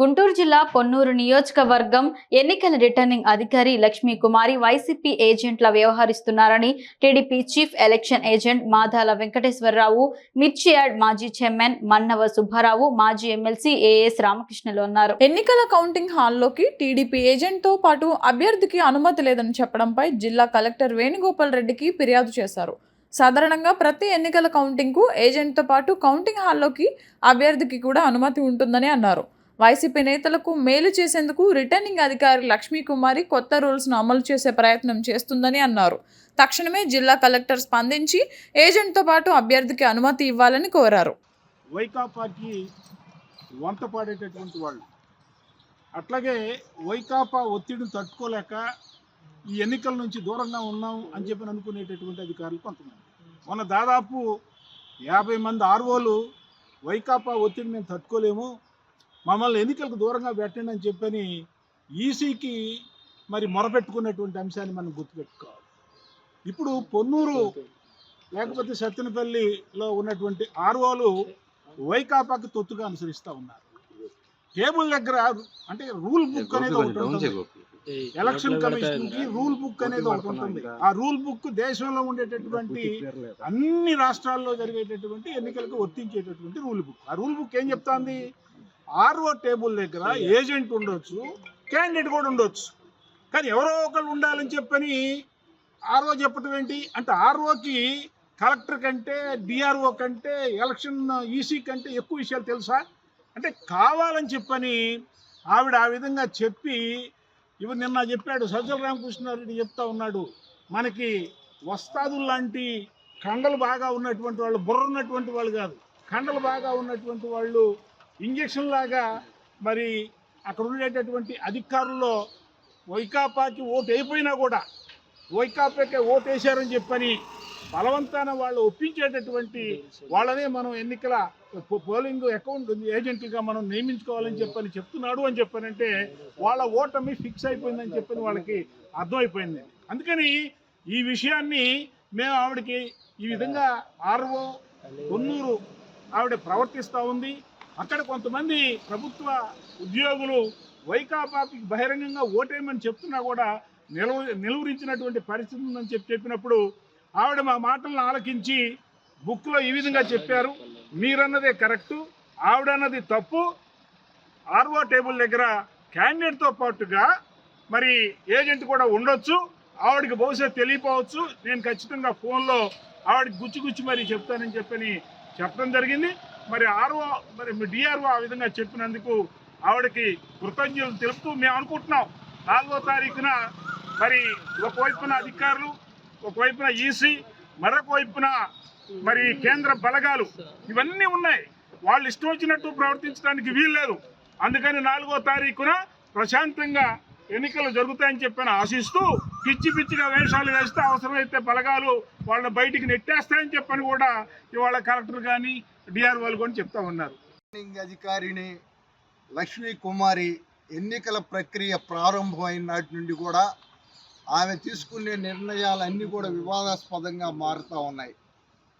గుంటూరు జిల్లా పొన్నూరు నియోజకవర్గం ఎన్నికల రిటర్నింగ్ అధికారి లక్ష్మీ కుమారి వైసీపీ ఏజెంట్ల వ్యవహరిస్తున్నారని TDP chief election agent Madhala Venkateswara Rao మిర్చియాడ్ మాజీ చైర్మన్ మన్నవ సుబ్బారావు మాజీ ఎమ్మెల్సీ ఏఎస్ రామకృష్ణలు అన్నారు. ఎన్నికల కౌంటింగ్ హాల్లోకి టీడీపీ ఏజెంట్తో పాటు అభ్యర్థికి అనుమతి లేదని చెప్పడంపై జిల్లా కలెక్టర్ వేణుగోపాల్ రెడ్డికి ఫిర్యాదు చేశారు. సాధారణంగా ప్రతి ఎన్నికల కౌంటింగ్కు ఏజెంట్తో పాటు కౌంటింగ్ హాల్లోకి అభ్యర్థికి కూడా అనుమతి ఉంటుందని అన్నారు. వైసీపీ నేతలకు మేలు చేసేందుకు రిటర్నింగ్ అధికారి లక్ష్మీ కుమారి కొత్త రూల్స్ను అమలు చేసే ప్రయత్నం చేస్తుందని అన్నారు. తక్షణమే జిల్లా కలెక్టర్ స్పందించి ఏజెంట్తో పాటు అభ్యర్థికి అనుమతి ఇవ్వాలని కోరారు. వైకాపాకి వంత పాడేటటువంటి వాళ్ళు. అట్లాగే వైకాపా ఒత్తిడిని తట్టుకోలేక ఈ ఎన్నికల నుంచి దూరంగా ఉన్నాం అని చెప్పి అనుకునేటటువంటి అధికారులు కొంతమంది. మొన్న దాదాపు యాభై మంది ఆర్ఓలు వైకాపా ఒత్తిడి మేము తట్టుకోలేము. మమ్మల్ని ఎన్నికలకు దూరంగా పెట్టండి అని చెప్పని ఈసీకి మరి మొరపెట్టుకున్నటువంటి అంశాన్ని మనం గుర్తుపెట్టుకోవాలి. ఇప్పుడు పొన్నూరు లేకపోతే సత్తెనపల్లిలో ఉన్నటువంటి ఆర్ఓలు వైకాపాకి తొత్తుగా అనుసరిస్తూ ఉన్నారు. టేబుల్ దగ్గర అంటే రూల్ బుక్ అనేది ఒకటి ఉంటుంది. ఎలక్షన్ కమిషన్కి రూల్ బుక్ అనేది ఒకటి ఉంటుంది. ఆ రూల్ బుక్ దేశంలో ఉండేటటువంటి అన్ని రాష్ట్రాల్లో జరిగేటటువంటి ఎన్నికలకు వర్తించేటటువంటి రూల్ బుక్. ఆ రూల్ బుక్ ఏం చెప్తాంది? ఆర్ఓ టేబుల్ దగ్గర ఏజెంట్ ఉండొచ్చు క్యాండిడేట్ కూడా ఉండొచ్చు. కానీ ఎవరో ఒకళ్ళు ఉండాలని చెప్పని ఆర్ఓ చెప్పటం ఏంటి? అంటే ఆర్ఓకి కలెక్టర్ కంటే డిఆర్ఓ కంటే ఎలక్షన్ ఈసీ కంటే ఎక్కువ విషయాలు తెలుసా? అంటే కావాలని చెప్పని ఆవిడ ఆ విధంగా చెప్పి ఇవి నిన్న చెప్పాడు సజ్జల రామకృష్ణారెడ్డి చెప్తా ఉన్నాడు. మనకి వస్తాదులు లాంటి కండలు బాగా ఉన్నటువంటి వాళ్ళు బుర్ర ఉన్నటువంటి వాళ్ళు కాదు. కండలు బాగా ఉన్నటువంటి వాళ్ళు ఇంజక్షన్ లాగా మరి అక్కడ ఉండేటటువంటి అధికారుల్లో వైకాపాకి ఓటు అయిపోయినా కూడా వైకాపాకే ఓటు వేశారని చెప్పని బలవంతాన వాళ్ళు ఒప్పించేటటువంటి వాళ్ళనే మనం ఎన్నికల పోలింగ్ అకౌంట్ ఏజెంట్లుగా మనం నియమించుకోవాలని చెప్పని చెప్తున్నాడు అని చెప్పానంటే వాళ్ళ ఓటమి ఫిక్స్ అయిపోయిందని చెప్పని వాళ్ళకి అర్థమైపోయింది. అందుకని ఈ విషయాన్ని మేము ఆవిడకి ఈ విధంగా ఆర్ఓ తొన్నూరు ఆవిడ ప్రవర్తిస్తూ ఉంది. అక్కడ కొంతమంది ప్రభుత్వ ఉద్యోగులు వైకాపాకి బహిరంగంగా ఓటేయమని చెప్తున్నా కూడా నిలవ నిలువరించినటువంటి పరిస్థితి ఉందని చెప్పి చెప్పినప్పుడు ఆవిడ మా మాటలను ఆలకించి బుక్లో ఈ విధంగా చెప్పారు. మీరన్నదే కరెక్టు ఆవిడన్నది తప్పు. ఆర్ఓ టేబుల్ దగ్గర క్యాండిడేట్తో పాటుగా మరి ఏజెంట్ కూడా ఉండొచ్చు. ఆవిడకి బహుశా తెలియపోవచ్చు. నేను ఖచ్చితంగా ఫోన్లో ఆవిడకి గుచ్చి గుచ్చి మరి చెప్తానని చెప్పని చెప్పడం జరిగింది. మరి ఆర్ఓ మరి డిఆర్ఓ ఆ విధంగా చెప్పినందుకు ఆవిడకి కృతజ్ఞతలు తెలుపుతూ మేము అనుకుంటున్నాం. నాలుగో తారీఖున మరి ఒకవైపున అధికారులు ఒకవైపున ఈసీ మరొక వైపున మరి కేంద్ర బలగాలు ఇవన్నీ ఉన్నాయి. వాళ్ళు ఇష్టం వచ్చినట్టు ప్రవర్తించడానికి వీల్లేదు అందుకని నాలుగో తారీఖున ప్రశాంతంగా ఎన్నికలు జరుగుతాయని చెప్పని ఆశిస్తూ పిచ్చి పిచ్చిగా వేషాలు వేస్తే అవసరమైతే బలగాలు వాళ్ళని బయటికి నెట్టేస్తాయని చెప్పని కూడా ఇవాళ కలెక్టర్ కానీ డిఆర్ఓలు కూడా చెప్తా ఉన్నారు. అధికారిని లక్ష్మీ కుమారి ఎన్నికల ప్రక్రియ ప్రారంభమైన నాటి నుండి కూడా ఆమె తీసుకునే నిర్ణయాలన్నీ కూడా వివాదాస్పదంగా మారుతూ ఉన్నాయి.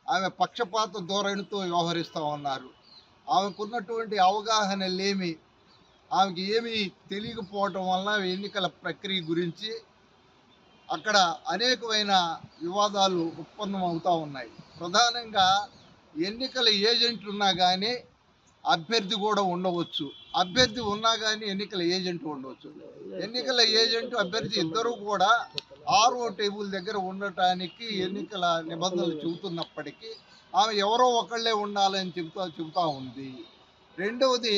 ఆమె పక్షపాత ధోరణితో వ్యవహరిస్తూ ఉన్నారు. ఆమెకున్నటువంటి అవగాహన లేమి ఆమెకి ఏమీ తెలియకపోవటం వల్ల ఎన్నికల ప్రక్రియ గురించి అక్కడ అనేకమైన వివాదాలు ఉత్పన్నం అవుతూ ఉన్నాయి. ప్రధానంగా ఎన్నికల ఏజెంట్లు ఉన్నా కానీ అభ్యర్థి కూడా ఉండవచ్చు. అభ్యర్థి ఉన్నా కానీ ఎన్నికల ఏజెంట్ ఉండవచ్చు. ఎన్నికల ఏజెంట్ అభ్యర్థి ఇద్దరు కూడా ఆర్ఓ టేబుల్ దగ్గర ఉండటానికి ఎన్నికల నిబంధనలు చెబుతున్నప్పటికీ ఆమె ఎవరో ఒకళ్ళే ఉండాలని చెబుతా చెబుతా ఉంది. రెండవది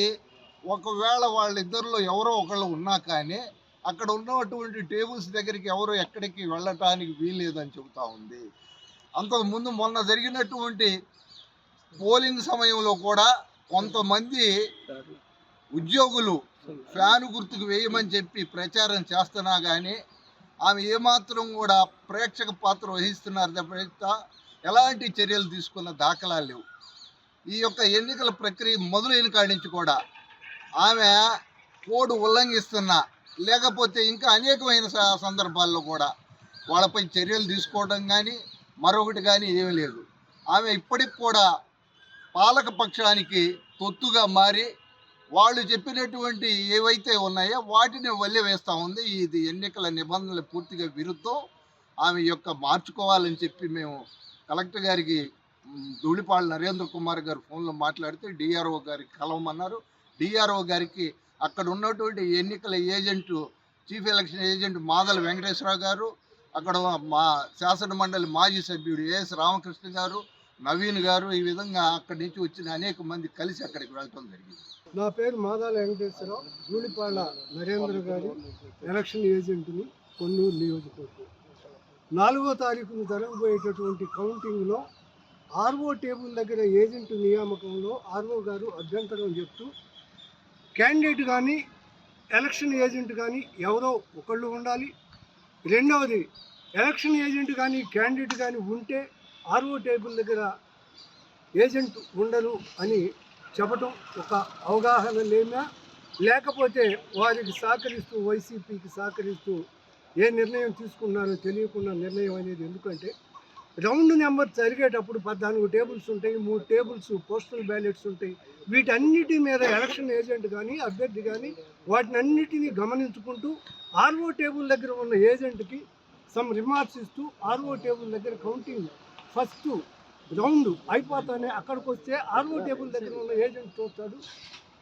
ఒకవేళ వాళ్ళిద్దరిలో ఎవరో ఒకళ్ళు ఉన్నా కానీ అక్కడ ఉన్నటువంటి టేబుల్స్ దగ్గరికి ఎవరు ఎక్కడికి వెళ్ళటానికి వీల్లేదని చెబుతా ఉంది. అంతకు ముందు మొన్న జరిగినటువంటి పోలింగ్ సమయంలో కూడా కొంతమంది ఉద్యోగులు ఫ్యాను గుర్తుకు వేయమని చెప్పి ప్రచారం చేస్తున్నా కానీ ఆమె ఏమాత్రం కూడా ప్రేక్షక పాత్ర వహిస్తున్నారు తప్ప ఎలాంటి చర్యలు తీసుకున్న దాఖలాలు లేవు. ఈ యొక్క ఎన్నికల ప్రక్రియ మొదలైన కాడి నుంచి కూడా ఆమె కోడ్ ఉల్లంఘిస్తున్నా లేకపోతే ఇంకా అనేకమైన స- సందర్భాల్లో కూడా వాళ్ళపై చర్యలు తీసుకోవడం కానీ మరొకటి కానీ ఏమీ లేదు. ఆమె ఇప్పటికి కూడా పాలక పక్షానికి తొత్తుగా మారి వాళ్ళు చెప్పినటువంటి ఏవైతే ఉన్నాయో వాటిని వల్లె వేస్తూ ఉంది. ఇది ఎన్నికల నిబంధనలు పూర్తిగా విరుద్ధం. ఆమె యొక్క మార్చుకోవాలని చెప్పి మేము కలెక్టర్ గారికి ధూళిపాళ్ళ నరేంద్ర కుమార్ గారు ఫోన్లో మాట్లాడితే డిఆర్ఓ గారికి కలవమన్నారు. డిఆర్ఓ గారికి అక్కడ ఉన్నటువంటి ఎన్నికల agent chief election agent Madala Venkateswara Rao గారు అక్కడ మా శాసన మండలి మాజీ సభ్యుడు ఏఎస్ రామకృష్ణ గారు నవీన్ గారు ఈ విధంగా అక్కడి నుంచి వచ్చిన అనేక మంది కలిసి అక్కడికి వెళ్ళటం జరిగింది. నా పేరు మాదాల వెంకటేశ్వరరావు ధూళిపాళ్ళ నరేంద్ర గారి ఎలక్షన్ ఏజెంట్ని కొన్నూరు నియోజకవర్గం. నాలుగో తారీఖున జరగబోయేటటువంటి కౌంటింగ్లో ఆర్ఓ టేబుల్ దగ్గర ఏజెంట్ నియామకంలో ఆర్ఓ గారు అభ్యంతరం చెప్తూ క్యాండిడేట్ కానీ ఎలక్షన్ ఏజెంట్ కానీ ఎవరో ఒకళ్ళు ఉండాలి. రెండవది ఎలక్షన్ ఏజెంట్ కానీ క్యాండిడేట్ కానీ ఉంటే ఆర్ఓ టేబుల్ దగ్గర ఏజెంట్ ఉండరు అని చెప్పటం ఒక అవగాహన లేనా లేకపోతే వారికి సహకరిస్తూ వైసీపీకి సహకరిస్తూ ఏ నిర్ణయం తీసుకున్నారో తెలియకుండా నిర్ణయం అనేది ఎందుకంటే రౌండ్ నెంబర్ జరిగేటప్పుడు పద్నాలుగు టేబుల్స్ ఉంటాయి మూడు టేబుల్స్ పోస్టల్ బ్యాలెట్స్ ఉంటాయి. వీటన్నిటి మీద ఎలక్షన్ ఏజెంట్ కానీ అభ్యర్థి కానీ వాటిని అన్నిటినీ గమనించుకుంటూ ఆర్ఓ టేబుల్ దగ్గర ఉన్న ఏజెంట్కి సమ్ రిమార్క్స్ ఇస్తూ ఆర్ఓ టేబుల్ దగ్గర కౌంటింగ్ ఫస్ట్ రౌండ్ అయిపోతానే అక్కడికి వస్తే ఆర్ఓ టేబుల్ దగ్గర ఉన్న ఏజెంట్ చూస్తాడు.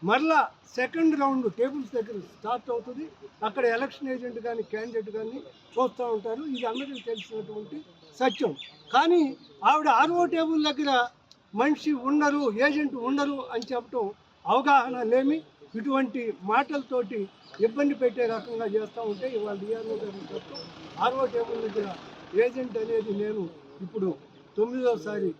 మరలా సెకండ్ రౌండ్ టేబుల్స్ దగ్గర స్టార్ట్ అవుతుంది. అక్కడ ఎలక్షన్ ఏజెంట్ కానీ క్యాండిడేట్ కానీ చూస్తూ ఉంటారు. ఇది అందరికీ తెలిసినటువంటి సత్యం. కానీ ఆవిడ ఆర్ఓ టేబుల్ దగ్గర మనిషి ఉండరు ఏజెంట్ ఉండరు అని చెప్పడం అవగాహన లేమి. ఇటువంటి మాటలతోటి ఇబ్బంది పెట్టే రకంగా చేస్తూ ఉంటే ఇవాళ డిఆర్ఓ గారు చెప్తాం ఆర్ఓ టేబుల్ దగ్గర ఏజెంట్ అనేది నేను ఇప్పుడు తొమ్మిదోసారి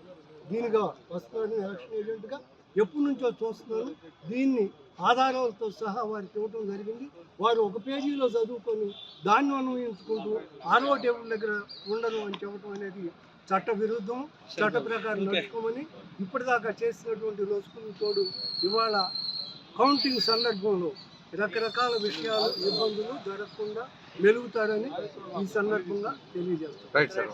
దీనిగా వస్తున్నాను ఎలక్షన్ ఏజెంట్గా ఎప్పటి నుంచో చూస్తున్నాను దీన్ని ఆధారాలతో సహా వారికి ఇవ్వటం జరిగింది. వారు ఒక పేజీలో చదువుకొని దాన్ని అనుభవించుకుంటూ ఆరో టేబుల్ దగ్గర ఉండను అని చెప్పడం అనేది చట్ట విరుద్ధం చట్ట ప్రకారం నడుచుకోమని ఇప్పటిదాకా చేసినటువంటి రోజుకుని తోడు ఇవాళ కౌంటింగ్ సందర్భంలో రకరకాల విషయాలు ఇబ్బందులు జరగకుండా మెలుగుతారని ఈ సందర్భంగా తెలియజేస్తాం.